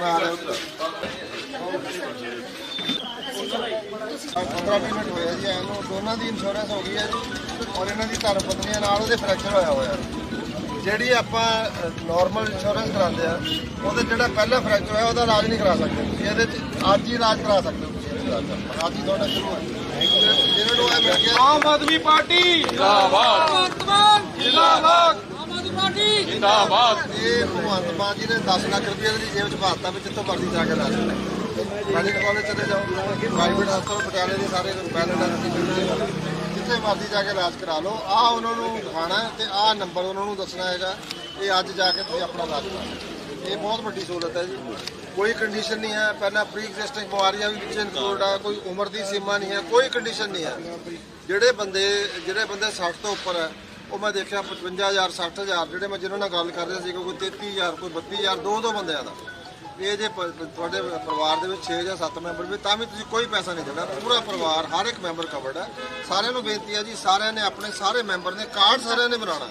ਮੈਂ ਆ ਰਿਹਾ ਉੱਧਰ 15 ਮਿੰਟ ਹੋਇਆ ਜੀ ਇਹਨੂੰ ਦੋਨਾਂ ਦੀ ਇੰਸ਼ੋਰੈਂਸ ਹੋ ਗਈ ਹੈ ਜੀ ਔਰ ਇਹਨਾਂ ਦੀ ਧਰਮ ਪਤਨੀਆਂ ਨਾਲ ਉਹਦੇ ਫ੍ਰੈਕਚਰ ਹੋਇਆ ਹੋਇਆ ਜਿਹੜੀ ਆਪਾਂ ਨਾਰਮਲ ਇੰਸ਼ੋਰੈਂਸ ਕਰਾਉਂਦੇ ਆ ਉਹਦੇ ਜਿਹੜਾ ਪਹਿਲਾ ਫ੍ਰੈਕਚਰ ਹੋਇਆ ਉਹਦਾ ਇਲਾਜ ਨਹੀਂ ਕਰਾ ਸਕਦੇ ਤੁਸੀਂ। ਇਹਦੇ ਚ ਅੱਜ ਹੀ ਇਲਾਜ ਕਰਾ ਸਕਦੇ ਹੋ ਤੁਸੀਂ ਇਲਾਜ। ਅੱਜ ਹੀ ਤੁਹਾਡਾ ਸ਼ੁਰੂ ਹੈ ਜਿਹਨਾਂ ਨੂੰ ਇਹ ਮਿਲ ਗਿਆ ਆਮ ਆਦਮੀ ਪਾਰਟੀ। ਜਿੰਦਾਬਾਦ। ਜਿੰਦਾਬਾਦ। ਜਿੰਦਾਬਾਦ। ਇਹ ਭਗਵੰਤ ਮਾਨ ਜੀ ਨੇ 10 ਲੱਖ ਰੁਪਏ ਦੀ ਜੇਬ ਚ ਪਾਤਾ ਵੀ ਜਿੱਥੋਂ ਮਰਜ਼ੀ ਜਾ ਕੇ ਲਾ ਸਕਦੇ ਮੈਡੀਕਲ ਕਾਲਜ ਚਲੇ ਜਾਓ ਪ੍ਰਾਈਵੇਟ ਹਸਪਤਾਲ ਪਟਿਆਲੇ ਦੇ ਸਾਰੇ ਬੈਲੈਂਸ ਅਸੀਂ ਮਿਲਦੇ ਜਿੱਥੇ ਮਰਜ਼ੀ ਜਾ ਕੇ ਇਲਾਜ ਕਰਾ ਲਓ। ਆ ਉਹਨਾਂ ਨੂੰ ਦਿਖਾਣਾ ਹੈ ਤੇ ਆਹ ਨੰਬਰ ਉਹਨਾਂ ਨੂੰ ਦੱਸਣਾ ਹੈਗਾ ਇਹ ਅੱਜ ਜਾ ਕੇ ਤੁਸੀਂ ਆਪਣਾ ਇਲਾਜ ਕਰਾ ਲਓ। ਇਹ ਬਹੁਤ ਵੱਡੀ ਸਹੂਲਤ ਹੈ ਜੀ। ਕੋਈ ਕੰਡੀਸ਼ਨ ਨਹੀਂ ਹੈ। ਪਹਿਲਾਂ ਪ੍ਰੀ ਐਗਜ਼ਿਸਟਿੰਗ ਬਿਮਾਰੀਆਂ ਵੀ ਵਿੱਚ ਇਨਕਲੂਡ ਆ ਕੋਈ ਉਮਰ ਦੀ ਸੀਮਾ ਨਹੀਂ ਹੈ ਕੋਈ ਕੰਡੀਸ਼ਨ ਨਹੀਂ ਹੈ। ਜਿਹੜੇ ਬੰਦੇ ਜਿਹੜੇ ਬੰਦੇ 60 ਤੋਂ ਉੱਪਰ ਹੈ ਉਹ ਮੈਂ ਦੇਖਿਆ 55000 60000 ਜਿਹੜੇ ਮੈਂ ਜਿਹਨਾਂ ਨਾਲ ਗੱਲ ਕਰ ਰਿਹਾ ਸੀ, ਕੋਈ 33000 ਕੋਈ 32000 ਦੋ ਦੋ ਬੰਦਿਆਂ ਦਾ। ਇਹ ਜੇ ਪ- ਤੁਹਾਡੇ ਪਰਿਵਾਰ ਦੇ ਵਿੱਚ 6 ਜਾਂ 7 ਮੈਂਬਰ ਵੀ, ਤਾਂ ਵੀ ਤੁਸੀਂ ਕੋਈ ਪੈਸਾ ਨਹੀਂ ਦੇਣਾ। ਪੂਰਾ ਪਰਿਵਾਰ, ਹਰ ਇੱਕ ਮੈਂਬਰ ਕਵਰਡ ਹੈ। ਸਾਰਿਆਂ ਨੂੰ ਬੇਨਤੀ ਹੈ ਜੀ, ਸਾਰਿਆਂ ਨੇ ਆਪਣੇ ਸਾਰੇ ਮੈਂਬਰ ਨੇ, ਕਾਰਡ ਸਾਰਿਆਂ ਨੇ ਬਣਾਉਣਾ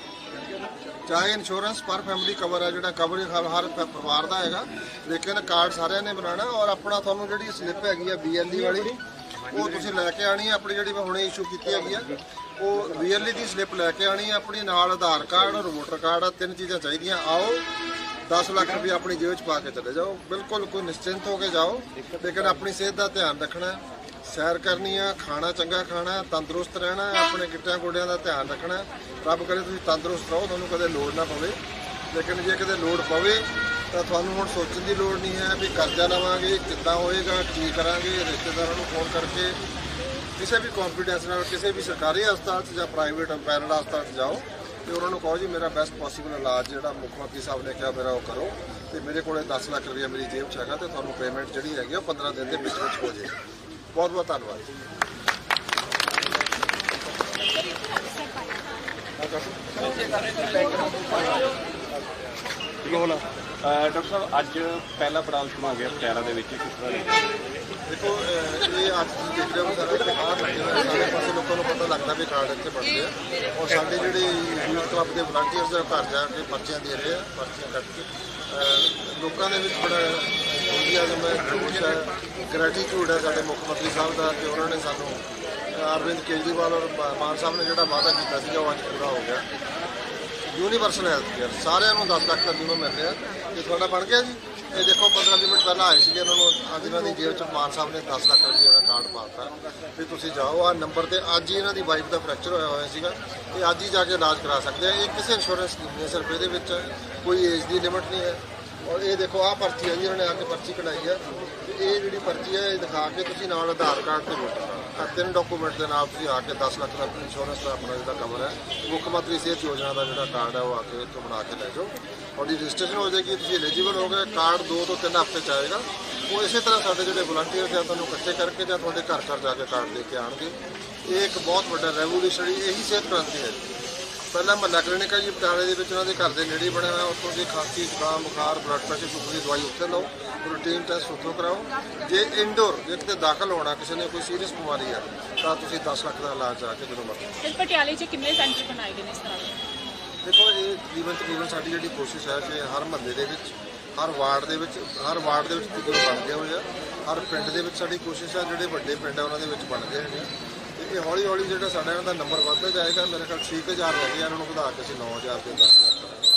ਚਾਹੇ ਇੰਸ਼ੋਰੈਂਸ ਪਰ ਫੈਮਿਲੀ ਕਵਰ ਹੈ, ਜਿਹੜਾ ਕਵਰ ਹਰ ਪ- ਪਰਿਵਾਰ ਦਾ ਹੈਗਾ, ਲੇਕਿਨ ਕਾਰਡ ਸਾਰਿਆਂ ਨੇ ਬਣਾਉਣਾ ਔਰ ਆਪਣਾ ਤੁਹਾਨੂੰ ਜਿਹੜੀ ਸਲਿੱਪ ਹੈਗੀ ਹੈ ਬੀਐਲਈ ਵਾਲੀ ਉਹ ਤੁਸੀਂ ਲੈ ਕੇ ਆਣੀ ਹੈ ਆਪਣੀ ਜਿਹੜੀ ਮੈਂ ਹੁਣੇ ਇਸ਼ੂ ਕੀਤੀ ਹੈਗੀ ਆ, ਉਹ ਬੀਐਲਈ ਦੀ ਸਲਿੱਪ ਲੈ ਕੇ ਆਣੀ ਹੈ ਆਪਣੀ ਨਾਲ ਆਧਾਰ ਕਾਰਡ ਔਰ ਵੋਟਰ ਕਾਰਡ ਆ ਤਿੰਨ ਚੀਜ਼ਾਂ ਚਾਹੀਦੀਆਂ, ਆਓ 10 ਲੱਖ ਰੁਪਏ ਆਪਣੀ ਜੇਬ 'ਚ ਪਾ ਕੇ ਚਲੇ ਜਾਓ, ਬਿਲਕੁਲ ਕੋਈ ਨਿਸ਼ਚਿੰਤ ਹੋ ਕੇ ਜਾਓ, ਲੇਕਿਨ ਆਪਣੀ ਸਿਹਤ ਦਾ ਧਿਆਨ ਰੱਖਣਾ, ਸੈਰ ਕਰਨੀ ਆ, ਖਾਣਾ ਚੰਗਾ ਖਾਣਾ, ਤੰਦਰੁਸਤ ਰਹਿਣਾ, ਆਪਣੇ ਗਿੱਟਿਆਂ ਗੋਡਿਆਂ ਦਾ ਧਿਆਨ ਰੱਖਣਾ, ਰੱਬ ਕਰੇ ਤੁਸੀਂ ਤੰਦਰੁਸਤ ਰਹੋ, ਤੁਹਾਨੂੰ ਕਦੇ ਲੋੜ ਨਾ ਪਵੇ, ਲੇਕਿਨ ਜੇ ਕਦੇ ਲੋੜ ਪਵੇ ਤਾਂ ਤੁਹਾਨੂੰ ਹੁਣ ਸੋਚਣ ਦੀ ਲੋੜ ਨਹੀਂ ਹੈ ਵੀ ਕਰਜ਼ਾ ਲਵਾਂਗੇ ਕਿੱਦਾਂ ਹੋਏਗਾ ਕੀ ਕਰਾਂਗੇ ਰਿਸ਼ਤੇਦਾਰਾਂ ਨੂੰ ਫੋਨ ਕਰਕੇ। ਕਿਸੇ ਵੀ ਕੰਫੀਡੈਂਸ ਨਾਲ ਕਿਸੇ ਵੀ ਸਰਕਾਰੀ ਹਸਪਤਾਲ 'ਚ ਜਾਂ ਪ੍ਰਾਈਵੇਟ ਪੈਰਲ ਹਸਪਤਾਲ 'ਚ ਜਾਓ ਤੇ ਉਹਨਾਂ ਨੂੰ ਕਹੋ ਜੀ ਮੇਰਾ ਬੈਸਟ ਪੋਸੀਬਲ ਇਲਾਜ ਜਿਹੜਾ ਮੁੱਖ ਮੰਤਰੀ ਸਾਹਿਬ ਨੇ ਕਿਹਾ ਮੇਰਾ ਉਹ ਕਰੋ ਤੇ ਮੇਰੇ ਕੋਲੇ 10 ਲੱਖ ਰੁਪਏ ਮੇਰੀ ਜੇਬ 'ਚ ਹੈਗਾ ਤੇ ਤੁਹਾਨੂੰ ਪੇਮੈਂਟ ਜਿਹੜੀ ਹੈਗੀ ਆ ਉਹ 15 ਦਿਨ ਦੇ ਵਿੱਚ ਵਿੱਚ ਹੋ ਜਾਏਗੀ। ਬਹੁਤ ਬਹੁਤ ਧੰਨਵਾਦ ਡਾਕਟਰ ਸਾਹਿਬ ਅੱਜ ਪਹਿਲਾ ਪੜਾਅ ਹੋ ਗਿਆ ਪਟਿਆਲਾ ਦੇ ਵਿੱਚ ਕਿਸ ਤਰ੍ਹਾਂ ਲੱਗਿਆ ਦੇਖੋ ਇਹ ਅੱਜ ਲੱਗੇ ਹੋਏ। ਸਾਰੇ ਪਾਸੇ ਲੋਕਾਂ ਨੂੰ ਪਤਾ ਲੱਗਦਾ ਵੀ ਕਾਰਡ ਇੱਥੇ ਬਣਦੇ ਆ। ਔਰ ਸਾਡੇ ਜਿਹੜੇ ਯੂਥ ਕਲੱਬ ਦੇ ਵਲੰਟੀਅਰਸ ਆ ਘਰ ਜਾ ਕੇ ਪਰਚੀਆਂ ਦੇ ਰਹੇ ਆ ਪਰਚੀਆਂ ਕੱਟ ਕੇ। ਲੋਕਾਂ ਦੇ ਵਿੱਚ ਬੜਾ ਇੰਡੀਆਜ਼ਮ ਹੈ ਜੋਸ਼ ਹੈ ਗ੍ਰੈਟੀਟਿਊਡ ਹੈ ਸਾਡੇ ਮੁੱਖ ਮੰਤਰੀ ਸਾਹਿਬ ਦਾ ਕਿ ਉਹਨਾਂ ਨੇ ਸਾਨੂੰ ਅਰਵਿੰਦ ਕੇਜਰੀਵਾਲ ਔਰ ਮਾਨ ਸਾਹਿਬ ਨੇ ਜਿਹੜਾ ਵਾਅਦਾ ਕੀਤਾ ਸੀਗਾ ਉਹ ਅੱਜ ਪੂਰਾ ਹੋ ਗਿਆ। ਯੂਨੀਵਰਸਲ ਹੈਲਥ ਕੇਅਰ ਸਾਰਿਆਂ ਨੂੰ 10 ਲੱਖ ਦਾ ਬੀਮਾ ਮਿਲ ਰਿਹਾ। ਇਹ ਤੁਹਾਡਾ ਬਣ ਗਿਆ ਜੀ? ਇਹ ਦੇਖੋ 15 ਵੀਹ ਮਿੰਟ ਪਹਿਲਾਂ ਆਏ ਸੀਗੇ ਉਹਨਾਂ ਨੂੰ। ਅੱਜ ਇਹਨਾਂ ਦੀ ਜੇਬ ਚ ਮਾਨ ਸਾਹਿਬ ਨੇ 10 ਲੱਖ ਰੁਪਏ ਦਾ ਕਾਰਡ ਪਾਤਾ ਵੀ ਤੁਸੀਂ ਜਾਓ। ਆ ਨੰਬਰ ਤੇ ਅੱਜ ਹੀ ਇਹਨਾਂ ਦੀ ਵਾਈਫ ਦਾ ਫ੍ਰੈਕਚਰ ਹੋਇਆ ਹੋਇਆ ਸੀਗਾ। ਇਹ ਅੱਜ ਹੀ ਜਾ ਕੇ ਇਲਾਜ ਕਰਾ ਸਕਦੇ ਆ। ਇਹ ਕਿਸੇ ਇੰਸ਼ੋਰੈਂਸ ਸਕੀਮ ਨਹੀਂ ਸਿਰਫ। ਇਹਦੇ ਵਿੱਚ ਕੋਈ ਏਜ ਦੀ ਲਿਮਿਟ ਨਹੀਂ ਹੈ। ਔਰ ਇਹ ਦੇਖੋ ਆ ਪਰਚੀ ਹੈ। ਜੀ ਇਹਨਾਂ ਨੇ ਆ ਕੇ ਪਰਚੀ ਕਢਾਈ ਹੈ। ਇਹ ਜਿਹੜੀ ਪਰਚੀ ਹੈ, ਇਹ ਦਿਖਾ ਕੇ ਤੁਸੀਂ ਨਾਲ ਆਧਾਰ ਕਾਰਡ ਤੇ ਵੋਟਰ ਤਿੰਨ ਡਾਕੂਮੈਂਟ ਦੇ ਨਾਲ ਤੁਸੀਂ ਆ ਕੇ 10 ਲੱਖ ਦਾ ਇੰਸ਼ੋਰੈਂਸ ਦਾ ਆਪਣਾ ਜਿਹੜਾ ਕਵਰ ਹੈ, ਮੁੱਖ ਮੰਤਰੀ ਸਿਹਤ ਯੋਜਨਾ ਦਾ ਜਿਹੜਾ ਕਾਰਡ ਹੈ ਉਹ ਆ ਕੇ ਇੱਥੋਂ ਬਣਾ ਕੇ ਲੈ ਜਾਓ। ਤੁਹਾਡੀ ਰਜਿਸਟ੍ਰੇਸ਼ਨ ਹੋ ਜਾਏਗੀ, ਤੁਸੀਂ ਐਲੀਜੀਬਲ ਹੋ ਗਏ ਕਾਰਡ 2 ਤੋਂ 3 ਹਫ਼ਤੇ ਚ ਆਏਗਾ। ਉਹ ਇਸੇ ਤਰ੍ਹਾਂ ਸਾਡੇ ਜਿਹੜੇ ਵਲੰਟੀਅਰਸ ਆ ਤੁਹਾਨੂੰ ਇਕੱਠੇ ਕਰਕੇ ਜਾਂ ਤੁਹਾਡੇ ਘਰ ਘਰ ਜਾ ਕੇ ਕਾਰਡ ਦੇ ਕੇ ਆਣਗੇ ਇਹ ਇੱਕ ਬਹੁਤ ਵੱਡਾ ਰੈਵੋਲੂਸ਼ਨਰੀ ਇਹੀ ਸਿਹਤ ਕ੍ਰਾਂਤੀ ਹੈ। ਪਹਿਲਾਂ ਮਹੱਲਾ ਕਲੀਨਿਕ ਹੈ ਜੀ ਪਟਿਆਲੇ ਦੇ ਵਿੱਚ ਉਹਨਾਂ ਦੇ ਘਰ ਦੇ ਨੇੜੇ ਬਣਿਆ ਹੋਇਆ ਉੱਥੋਂ ਦੀ ਖਾਂਸੀ ਜ਼ੁਕਾਮ ਬੁਖਾਰ ਬਲੱਡ ਪ੍ਰੈਸ਼ਰ ਸ਼ੂਗਰ ਦੀ ਦਵਾਈ ਉੱਥੇ ਲਓ ਰੂਟੀਨ ਟੈਸਟ ਉੱਥੋਂ ਕਰਾਓ। ਜੇ ਇੰਡੋਰ ਜੇ ਕਿਤੇ ਦਾਖਲ ਹੋਣਾ ਕਿਸੇ ਨੇ ਕੋਈ ਸੀਰੀਅਸ ਬਿਮਾਰੀ ਹੈ ਤਾਂ ਤੁਸੀਂ 10 ਲੱਖ ਦਾ ਇਲਾਜ ਜਾ ਕੇ ਜਦੋਂ ਮਰਜ਼ੀ। ਇਸ ਪਟਿਆਲੇ 'ਚ ਕਿੰਨੇ ਸੈਂਟਰ ਬਣਾਏ ਗਏ ਨੇ ਇਸ ਤਰ੍ਹਾਂ ਦੇ? ਦੇਖੋ ਇਹ ਤਕਰੀਬਨ ਤਕਰੀਬਨ ਸਾਡੀ ਜਿਹੜੀ ਕੋਸ਼ਿਸ਼ ਹੈ ਕਿ ਹਰ ਮਹੱਲੇ ਦੇ ਵਿੱਚ ਹਰ ਵਾਰਡ ਦੇ ਵਿੱਚ ਹਰ ਵਾਰਡ ਦੇ ਵਿੱਚ ਤਕਰੀਬਨ ਬਣ ਗਏ ਹੋਏ ਆ ਹਰ ਪਿੰਡ ਦੇ ਵਿੱਚ ਸਾਡੀ ਕੋਸ਼ਿਸ਼ ਹੈ ਜਿਹੜੇ ਵੱਡੇ ਪਿੰਡ ਆ ਉਹਨਾਂ ਦੇ ਵਿੱਚ ਬਣ ਗਏ ਤੇ ਇਹ ਹੌਲੀ ਹੌਲੀ ਜਿਹੜਾ ਸਾਡਾ ਇਹਨਾਂ ਦਾ ਨੰਬਰ ਵੱਧਦਾ ਜਾਏਗਾ, ਮੇਰੇ ਖਿਆਲ 6000 ਰਹਿ ਗਿਆ, ਇਹਨਾਂ ਨੂੰ ਵਧਾ ਕੇ ਅਸੀਂ 9000 ਤੇ 10000 ਕਰਾਂਗੇ।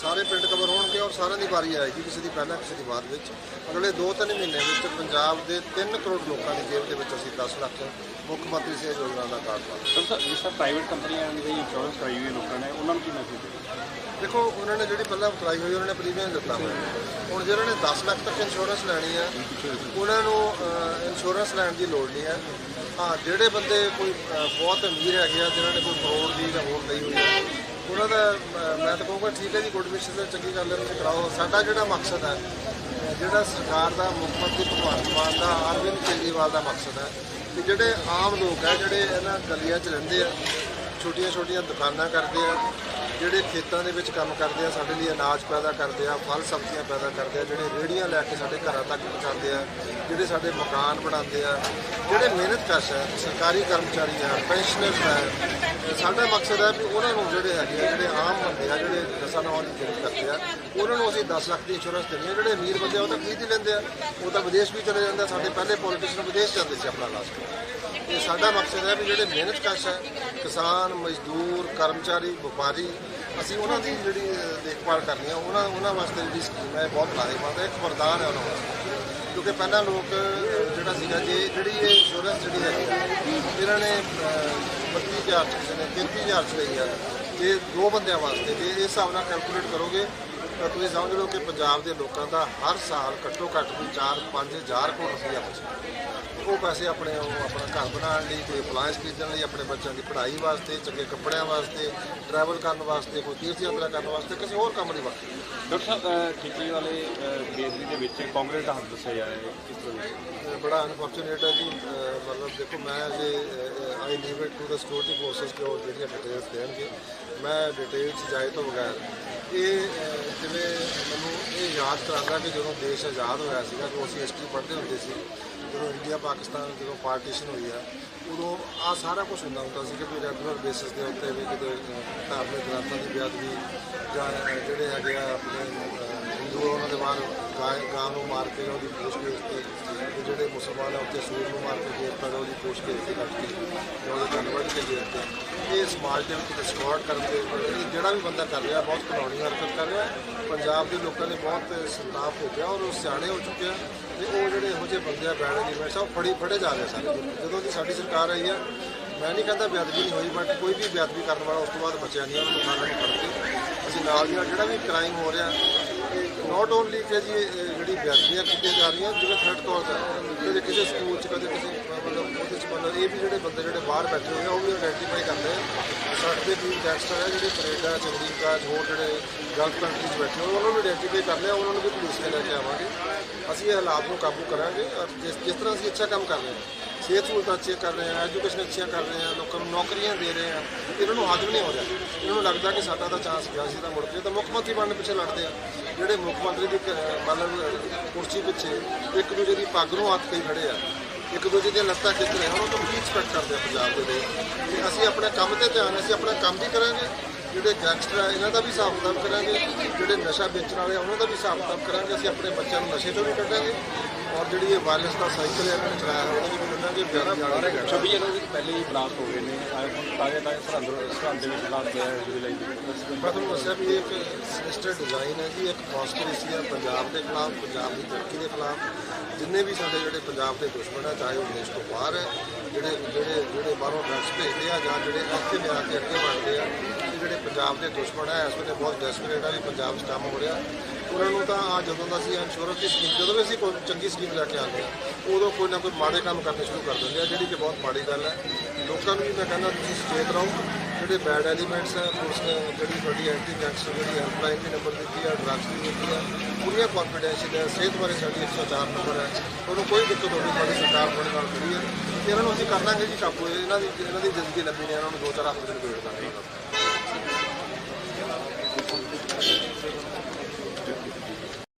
ਸਾਰੇ ਪਿੰਡ ਕਵਰ ਹੋਣਗੇ ਔਰ ਸਾਰਿਆਂ ਦੀ ਵਾਰੀ ਆਏਗੀ ਕਿਸੇ ਦੀ ਪਹਿਲਾਂ, ਕਿਸੇ ਦੀ ਬਾਅਦ ਵਿੱਚ। ਅਗਲੇ 2-3 ਮਹੀਨੇ ਵਿੱਚ ਪੰਜਾਬ ਦੇ 3 ਕਰੋੜ ਲੋਕਾਂ ਦੀ ਜੇਬ ਦੇ ਵਿੱਚ ਅਸੀਂ 10 ਲੱਖ ਮੁੱਖ ਮੰਤਰੀ ਸਿਹਤ ਯੋਜਨਾ ਦਾ ਕਾਰਡ ਪਾ ਡਾਕਟਰ ਜਿਸ ਤਰ੍ਹਾਂ ਪ੍ਰਾਈਵੇਟ ਕੰਪਨੀਆਂ ਦੀ ਇੰਸ਼ੋਰੈਂਸ ਕਰਾਈ ਹੋਈ ਲੋਕਾਂ ਨੇ, ਉਹਨਾਂ ਨੂੰ ਕੀ ਮੈਸੇਜ ਦੇਣਾ? ਦੇਖੋ, ਉਹਨਾਂ ਨੇ ਜਿਹੜੀ ਪਹਿਲਾਂ ਕਰਾਈ ਹੋਈ, ਉਹਨਾਂ ਨੇ ਪ੍ਰੀਮੀਅਮ ਦਿੱਤਾ ਹੋਇਆ। ਹੁਣ ਜਿਹਨਾਂ ਨੇ 10 ਲੱਖ ਤੱਕ ਇੰਸ਼ੋਰੈਂਸ ਲੈਣੀ ਹੈ, ਉਹਨਾਂ ਨੂੰ ਇੰਸ਼ੋਰੈਂਸ ਲੈਣ ਦੀ ਲੋੜ ਨਹੀਂ ਹੈ। ਹਾਂ, ਜਿਹੜੇ ਬੰਦੇ ਕੋਈ ਬਹੁਤ ਅਮੀਰ ਹੈਗੇ ਆ ਜਿਨ੍ਹਾਂ ਨੇ ਕੋਈ ਕਰੋੜ ਦੀ ਜਾਂ ਹੋਰ ਲਈ ਹੋਈ ਹੈ, ਉਹਨਾਂ ਦਾ ਮੈਂ ਤਾਂ ਕਹੂੰਗਾ ਠੀਕ ਹੈ ਜੀ ਗੁੱਡ ਵਿਸ਼ੇਸ ਹੈ, ਚੰਗੀ ਗੱਲ ਹੈ, ਤੁਸੀਂ ਕਰਾਓ। ਸਾਡਾ ਜਿਹੜਾ ਮਕਸਦ ਹੈ, ਜਿਹੜਾ ਸਰਕਾਰ ਦਾ, ਮੁੱਖ ਮੰਤਰੀ ਭਗਵੰਤ ਮਾਨ ਦਾ, ਅਰਵਿੰਦ ਕੇਜਰੀਵਾਲ ਦਾ ਮਕਸਦ ਹੈ, ਕਿ ਜਿਹੜੇ ਆਮ ਲੋਕ ਹੈ, ਜਿਹੜੇ ਇਹਨਾਂ ਗਲੀਆਂ 'ਚ ਰਹਿੰਦੇ ਆ ਛੋਟੀਆਂ ਛੋਟੀਆਂ ਦੁਕਾਨਾਂ ਕਰਦੇ ਆ ਜਿਹੜੇ ਖੇਤਾਂ ਦੇ ਵਿੱਚ ਕੰਮ ਕਰਦੇ ਆ, ਸਾਡੇ ਲਈ ਅਨਾਜ ਪੈਦਾ ਕਰਦੇ ਆ, ਫਲ ਸਬਜ਼ੀਆਂ ਪੈਦਾ ਕਰਦੇ ਆ, ਜਿਹੜੇ ਰੇੜੀਆਂ ਲੈ ਕੇ ਸਾਡੇ ਘਰਾਂ ਤੱਕ ਪਹੁੰਚਾਉਂਦੇ ਆ, ਜਿਹੜੇ ਸਾਡੇ ਮਕਾਨ ਬਣਾਉਂਦੇ ਆ, ਜਿਹੜੇ ਮਿਹਨਤ ਕਰਸ਼ ਹੈ ਸਰਕਾਰੀ ਕਰਮਚਾਰੀ ਆ ਪੈਨਸ਼ਨਰਸ ਹੈ ਸਾਡਾ ਮਕਸਦ ਹੈ ਵੀ ਉਹਨਾਂ ਨੂੰ ਜਿਹੜੇ ਹੈਗੇ ਆ, ਜਿਹੜੇ ਆਮ ਬੰਦੇ ਆ, ਜਿਹੜੇ ਦਸਾਂ ਨੌਂ ਦੀ ਜਿਹੜੀ ਕਰਦੇ ਆ, ਉਹਨਾਂ ਨੂੰ ਅਸੀਂ 10 ਲੱਖ ਦੀ ਇੰਸ਼ੋਰੈਂਸ ਦਿੰਦੇ ਆ, ਜਿਹੜੇ ਅਮੀਰ ਬੰਦੇ ਆ, ਉਹ ਤਾਂ ਖਰੀਦ ਹੀ ਲੈਂਦੇ ਆ, ਉਹ ਤਾਂ ਵਿਦੇਸ਼ ਵੀ ਚਲੇ ਜਾਂਦੇ ਸਾਡੇ ਪਹਿਲੇ ਪੋਲੀਟੀਸ਼ੀਅਨ ਵਿਦੇਸ਼ ਜਾਂਦੇ ਸੀ ਆਪਣਾ ਲਾਸਟ ਕਰਾਉਣ ਸਾਡਾ ਮਕਸਦ ਹੈ ਵੀ ਜਿਹੜੇ ਮਿਹਨਤ ਕਸ਼ ਹੈ ਕਿਸਾਨ ਮਜ਼ਦੂਰ ਕਰਮਚਾਰੀ ਵਪਾਰੀ ਅਸੀਂ ਉਹਨਾਂ ਦੀ ਜਿਹੜੀ ਦੇਖਭਾਲ ਕਰਨੀ ਆ ਉਹਨਾਂ ਉਹਨਾਂ ਵਾਸਤੇ ਜਿਹੜੀ ਸਕੀਮ ਹੈ ਬਹੁਤ ਲਾਹੇਵੰਦ ਹੈ ਇੱਕ ਵਰਦਾਨ ਹੈ ਉਹਨਾਂ ਵਾਸਤੇ। ਕਿਉਂਕਿ ਪਹਿਲਾਂ ਲੋਕ ਜਿਹੜਾ ਸੀਗਾ ਜੇ ਜਿਹੜੀ ਇਹ ਇੰਸ਼ੋਰੈਂਸ ਜਿਹੜੀ ਹੈ ਇਹਨਾਂ ਨੇ ਅਹ, 32000 ਚ ਕਿਸੇ ਨੇ 33000 ਚ ਲਈ ਆ। ਜੇ ਦੋ ਬੰਦਿਆਂ ਵਾਸਤੇ ਜੇ ਇਸ ਹਿਸਾਬ ਨਾਲ ਕੈਲਕੂਲੇਟ ਕਰੋਗੇ ਤਾਂ ਤੁਸੀਂ ਸਮਝ ਲਓ ਕਿ ਪੰਜਾਬ ਦੇ ਲੋਕਾਂ ਦਾ ਹਰ ਸਾਲ ਘੱਟੋ ਘੱਟ ਵੀ 4-5000 ਕਰੋੜ ਰੁਪਈਆ ਬਚਦਾ। ਉਹ ਪੈਸੇ ਆਪਣੇ ਉਹ ਆਪਣਾ ਘਰ ਬਣਾਉਣ ਲਈ ਕੋਈ ਅਪਲਾਇੰਸ ਖਰੀਦਣ ਲਈ ਆਪਣੇ ਬੱਚਿਆਂ ਦੀ ਪੜ੍ਹਾਈ ਵਾਸਤੇ ਚੰਗੇ ਕੱਪੜਿਆਂ ਵਾਸਤੇ ਟਰੈਵਲ ਕਰਨ ਵਾਸਤੇ ਕੋਈ ਤੀਰਥ ਯਾਤਰਾ ਕਰਨ ਵਾਸਤੇ ਕਿਸੇ ਹੋਰ ਕੰਮ ਨਹੀਂ ਵਰਤਦੇ ਡਾਕਟਰ ਸਾਹਿਬ ਠੇਕੇ ਵਾਲੇ ਬੇਦਰੀ ਦੇ ਵਿੱਚ ਕਾਂਗਰਸ ਦਾ ਹੱਥ ਦੱਸਿਆ ਜਾ ਰਿਹਾ ਹੈ ਕਿਸ ਤਰ੍ਹਾਂ ਬੜਾ ਅਨਫੋਰਚੂਨੇਟ ਹੈ ਜੀ। ਮਤਲਬ ਦੇਖੋ ਮੈਂ ਜੇ I leave it to the security forces ਕਿ ਉਹ ਜਿਹੜੀਆਂ ਡਿਟੇਲਸ ਦੇਣਗੇ ਮੈਂ ਡਿਟੇਲਸ ਜਾਏ ਤੋਂ ਬਗੈਰ ਇਹ ਜਿਵੇਂ ਮੈਨੂੰ ਇਹ ਯਾਦ ਕਰਾਉਂਦਾ ਕਿ ਜਦੋਂ ਦੇਸ਼ ਆਜ਼ਾਦ ਹੋਇਆ ਸੀਗਾ ਜਦੋਂ ਅਸੀਂ ਹਿਸਟਰੀ ਪੜ੍ਹਦੇ ਹੁੰਦੇ ਸੀ ਜਦੋਂ ਇੰਡੀਆ ਪਾਕਿਸਤਾਨ ਜਦੋਂ ਪਾਰਟੀਸ਼ਨ ਹੋਈ ਆ ਉਦੋਂ ਆ ਸਾਰਾ ਕੁਝ ਹੁੰਦਾ ਹੁੰਦਾ ਸੀ ਕਿ ਵੀ ਰੈਗੂਲਰ ਬੇਸਿਸ ਦੇ ਉੱਤੇ ਵੀ ਕਿਤੇ ਅਹ, ਧਾਰਮਿਕ ਗ੍ਰੰਥਾਂ ਦੀ ਬੇਅਦਬੀ ਜਾਂ ਜਿਹੜੇ ਹੈਗੇ ਆ ਆਪਣੇ ਹਿੰਦੂ ਉਹਨਾਂ ਦੇ ਬਾਹਰ ਗਾਂ ਗਾਂ ਨੂੰ ਮਾਰ ਕੇ ਉਹਦੀ ਪੂਛ ਕੇ ਤੇ ਜਿਹੜੇ ਮੁਸਲਮਾਨ ਆ ਉੱਤੇ ਸੂਰ ਨੂੰ ਮਾਰ ਕੇ ਜੇਲ੍ਹ ਪਰ ਉਹਦੀ ਪੂਛ ਕੇ ਤੇ ਕੱਟ ਕੇ ਤੇ ਉਹਦੇ ਕੰਨ ਵੱਢ ਕੇ ਜੇਲ੍ਹ ਤੇ ਇਹ ਸਮਾਜ ਦੇ ਵਿੱਚ ਡਿਸਕਾਰਡ ਕਰਨ ਦੇ ਜਿਹੜਾ ਵੀ ਬੰਦਾ ਕਰ ਰਿਹਾ, ਬਹੁਤ ਕਾਨੂੰਨੀ ਹਰਕਤ ਕਰ ਰਿਹਾ। ਪੰਜਾਬ ਦੇ ਲੋਕਾਂ ਨੇ ਬਹੁਤ ਸੰਤਾਪ ਹੋ ਗਿਆ ਔਰ ਉਹ ਸਿਆਣੇ ਹੋ ਚੁੱਕੇ ਆ ਤੇ ਉਹ ਜਿਹੜੇ ਇਹੋ ਜਿਹੇ ਬੰਦੇ ਆ ਬੈਡ ਐਲੀਮੈਂਟਸ ਆ ਉਹ ਫੜੀ ਫੜੇ ਜਾ ਰਹੇ ਸਾਰੇ ਜਦੋਂ ਦੀ ਸਾਡੀ ਸਰਕਾਰ ਆਈ ਆ, ਮੈਂ ਨਹੀਂ ਕਹਿੰਦਾ ਬੇਅਦਬੀ ਨਹੀਂ ਹੋਈ, ਬਟ ਕੋਈ ਵੀ ਬੇਅਦਬੀ ਕਰਨ ਵਾਲਾ ਉਸ ਤੋਂ ਬਾਅਦ ਬਚਿਆ ਨਹੀਂ, ਉਹਨੂੰ ਨਾਲ ਨਹੀਂ ਫੜਦੇ ਅਸੀਂ ਨਾਲ ਦੀ ਨਾਲ ਜਿਹੜਾ ਵੀ ਕ੍ਰਾਈਮ ਹੋ ਰਿਹਾ ਨਾਟ ਓਨਲੀ ਕਿ ਜੀ ਇਹ ਜਿਹੜੀ ਬੇਅਦਬੀਆਂ ਕੀਤੀਆਂ ਜਾ ਰਹੀਆਂ, ਜਿਵੇਂ ਥਰਡ ਕਾਲ 'ਤੇ ਕਦੇ ਕਿਸੇ ਸਕੂਲ 'ਚ, ਕਦੇ ਕਿਸੇ, ਮਤਲਬ ਉਹਦੇ 'ਚ ਮਤਲਬ ਇਹ ਵੀ ਜਿਹੜੇ ਬੰਦੇ ਜਿਹੜੇ ਬਾਹਰ ਬੈਠੇ ਹੋਏ ਆ, ਉਹ ਵੀ ਆਇਡੈਂਟੀਫਾਈ ਕਰਦੇ ਆ। ਸਾਡੇ ਦੇ ਵੀ ਗੈਂਗਸਟਰ ਆ ਜਿਹੜੇ ਕੈਨੇਡਾ ਚ ਅਮਰੀਕਾ 'ਚ ਹੋਰ ਜਿਹੜੇ ਗਲਤ ਕੰਟਰੀ 'ਚ ਬੈਠੇ ਹੋਏ, ਉਹਨਾਂ ਨੂੰ ਆਇਡੈਂਟੀਫਾਈ ਕਰ ਲਿਆ, ਉਹਨਾਂ ਨੂੰ ਵੀ ਪੁਲਿਸ ਨੇ ਲੈ ਕੇ ਆਵਾਂਗੇ। ਅਸੀਂ ਇਹ ਹਾਲਾਤ ਨੂੰ ਕਾਬੂ ਕਰਾਂਗੇ ਔਰ ਜਿਸ ਜਿਸ ਤਰ੍ਹਾਂ ਅਸੀਂ ਅੱਛਾ ਕੰਮ ਕਰ ਰਹੇ ਹਾਂ। ਸਿਹਤ ਸਹੂਲਤਾਂ ਅੱਛੀਆਂ ਕਰ ਰਹੇ ਹਾਂ, ਐਜੂਕੇਸ਼ਨ ਅੱਛੀਆਂ ਕਰ ਰਹੇ ਹਾਂ, ਲੋਕਾਂ ਨੂੰ ਨੌਕਰੀਆਂ ਦੇ ਰਹੇ ਹਾਂ, ਇਹਨਾਂ ਨੂੰ ਹਜਮ ਨਹੀਂ ਹੋ ਰਿਹਾ। ਇਹਨਾਂ ਨੂੰ ਲੱਗਦਾ ਕਿ ਸਾਡਾ ਤਾਂ ਚਾਂਸ ਗਿਆ ਸੀ ਤਾਂ ਮੁੜ ਕੇ। ਤਾਂ ਮੁੱਖ ਮੰਤਰੀ ਬਣਨ ਪਿੱਛੇ ਲੜਦੇ ਆ। ਜਿਹੜੇ ਮੁੱਖ ਮੰਤਰੀ ਦੀ ਕ- ਮਤਲਬ, ਕੁਰਸੀ ਪਿੱਛੇ ਇੱਕ ਦੂਜੇ ਦੀ ਪੱਗ ਨੂੰ ਹੱਥ ਕਈ ਖੜੇ ਆ। ਇੱਕ ਦੂਜੇ ਦੀਆਂ ਲੱਤਾਂ ਖਿੱਚ ਰਹੇ ਉਹਨਾਂ ਤੋਂ ਕੀ ਐਕਸਪੈਕਟ ਕਰਦੇ ਆ ਪੰਜਾਬ ਦੇ ਲੋਕ ਤੇ ਅਸੀਂ ਆਪਣੇ ਕੰਮ ਤੇ ਧਿਆਨ, ਅਸੀਂ ਆਪਣਾ ਕੰਮ ਵੀ ਕਰਾਂਗੇ। ਜਿਹੜੇ ਗੈਂਗਸਟਰ ਆ, ਇਹਨਾਂ ਦਾ ਵੀ ਹਿਸਾਬ ਕਿਤਾਬ ਕਰਾਂਗੇ। ਜਿਹੜੇ ਨਸ਼ਾ ਵੇਚਣ ਵਾਲੇ ਆ, ਉਹਨਾਂ ਦਾ ਵੀ ਹਿਸਾਬ ਕਿਤਾਬ ਕਰਾਂਗੇ। ਅਸੀਂ ਆਪਣੇ ਬੱਚਿਆਂ ਨੂੰ ਨਸ਼ੇ ਤੋਂ ਵੀ ਕੱਢਾਂਗੇ। ਔਰ ਜਿਹੜੀ ਇਹ ਵਾਇਰਲੈਸ ਦਾ ਸਾਈਕਲ ਹੈ ਇਹਨਾਂ ਨੇ ਚਲਾਇਆ ਹੋਇਆ ਉਹਨੂੰ ਵੀ ਕੱਢਾਂਗੇ ਬਿਆਰਾ ਬਿਆਰਾ 26 ਜਨਵਰੀ ਤੋਂ ਪਹਿਲੇ ਹੀ ਬਲਾਸਟ ਹੋ ਗਏ ਨੇ। ਤਾਜ਼ਾ ਤਾਜ਼ਾ ਸਰਹੰਦ ਸਰਹੰਦ ਦੇ ਵਿੱਚ ਬਲਾਸਟ ਹੋਇਆ ਦੇ ਵਿੱਚ। ਮੈਂ ਤੁਹਾਨੂੰ ਦੱਸਿਆ ਵੀ ਇਹ ਇੱਕ ਸਿਸਟਰ ਡਿਜ਼ਾਈਨ ਹੈ ਜੀ ਇੱਕ ਕੌਨਸਪੀਰੇਸੀ ਹੈ ਪੰਜਾਬ ਦੇ ਖਿਲਾਫ ਪੰਜਾਬ ਦੀ ਤਰੱਕੀ ਦੇ ਖਿਲਾਫ। ਜਿੰਨੇ ਵੀ ਸਾਡੇ ਜਿਹੜੇ ਪੰਜਾਬ ਦੇ ਦੁਸ਼ਮਣ ਹੈ ਚਾਹੇ ਉਹ ਦੇਸ਼ ਤੋਂ ਬਾਹਰ ਹੈ ਜਿਹੜੇ ਜਿਹੜੇ ਜਿਹੜੇ ਬਾਹਰੋਂ ਡਰੱਗਸ ਭੇਜਦੇ ਆ ਜਾਂ ਜਿਹੜੇ ਇੱਥੇ ਲਿਆ ਕੇ ਅੱਗੇ ਵਧਦੇ ਆ ਇਹ ਜਿਹੜੇ ਪੰਜਾਬ ਦੇ ਦੁਸ਼ਮਣ ਹੈ ਇਸ ਵੇਲੇ ਬਹੁਤ ਡੈਸਪਰੇਟ ਆ ਵੀ ਪੰਜਾਬ 'ਚ ਕੰਮ ਹੋ ਰਿਹਾ। ਉਹਨਾਂ ਨੂੰ ਤਾਂ ਆ ਜਦੋਂ ਦਾ ਅਸੀਂ ਇੰਸ਼ੋਰੈਂਸ ਦੀ ਸਕੀਮ ਜਦੋਂ ਵੀ ਅਸੀਂ ਕੋਈ ਚੰਗੀ ਸਕੀਮ ਲੈ ਕੇ ਆਉਂਦੇ ਆ, ਉਦੋਂ ਕੋਈ ਨਾ ਕੋਈ ਮਾੜੇ ਕੰਮ ਕਰਨੇ ਸ਼ੁਰੂ ਕਰ ਦਿੰਦੇ ਆ, ਜਿਹੜੀ ਕਿ ਬਹੁਤ ਮਾੜੀ ਗੱਲ ਹੈ। ਲੋਕਾਂ ਨੂੰ ਵੀ ਮੈਂ ਕਹਿੰਦਾ ਤੁਸੀਂ ਸੁਚੇਤ ਰਹੋ, ਜਿਹੜੇ ਬੈਡ ਐਲੀਮੈਂਟਸ ਹੈ, ਪੁਲਿਸ ਨੇ ਜਿਹੜੀ ਤੁਹਾਡੀ ਐਂਟੀ ਗੈਂਗਸਟਰ ਜਿਹੜੀ ਹੈਲਪਲਾਈਨ ਦੀ ਨੰਬਰ ਦਿੱਤੀ ਹੈ ਡਰੱਗਸ ਦੀ ਦਿੱਤੀ ਹੈ ਪੂਰੀਆਂ ਕੰਫੀਡੈਂਸ਼ੀਅਲ ਹੈ, ਸਿਹਤ ਬਾਰੇ ਸਾਡੀ 104 ਨੰਬਰ ਹੈ। ਤੁਹਾਨੂੰ ਕੋਈ ਦਿੱਕਤ ਹੋਣੀ ਸਾਡੀ ਸਰਕਾਰ ਤੁਹਾਡੇ ਨਾਲ ਖੜੀ ਹੈ। ਤੇ ਇਹਨਾਂ ਨੂੰ ਅਸੀਂ ਕਰ ਲਾਂਗੇ ਜੀ, ਕਾਬੂ ਇਹਨਾਂ ਦੀ ਇਹਨਾਂ ਦੀ ਜ਼ਿੰਦਗੀ ਲੱਭੀ ਨੇ, ਇਹਨਾਂ ਨੂੰ ਦੋ ਚਾਰ ਹਫ਼ਤੇ ਦੇ ਨਿਬੇੜ ਦਾਂਗੇ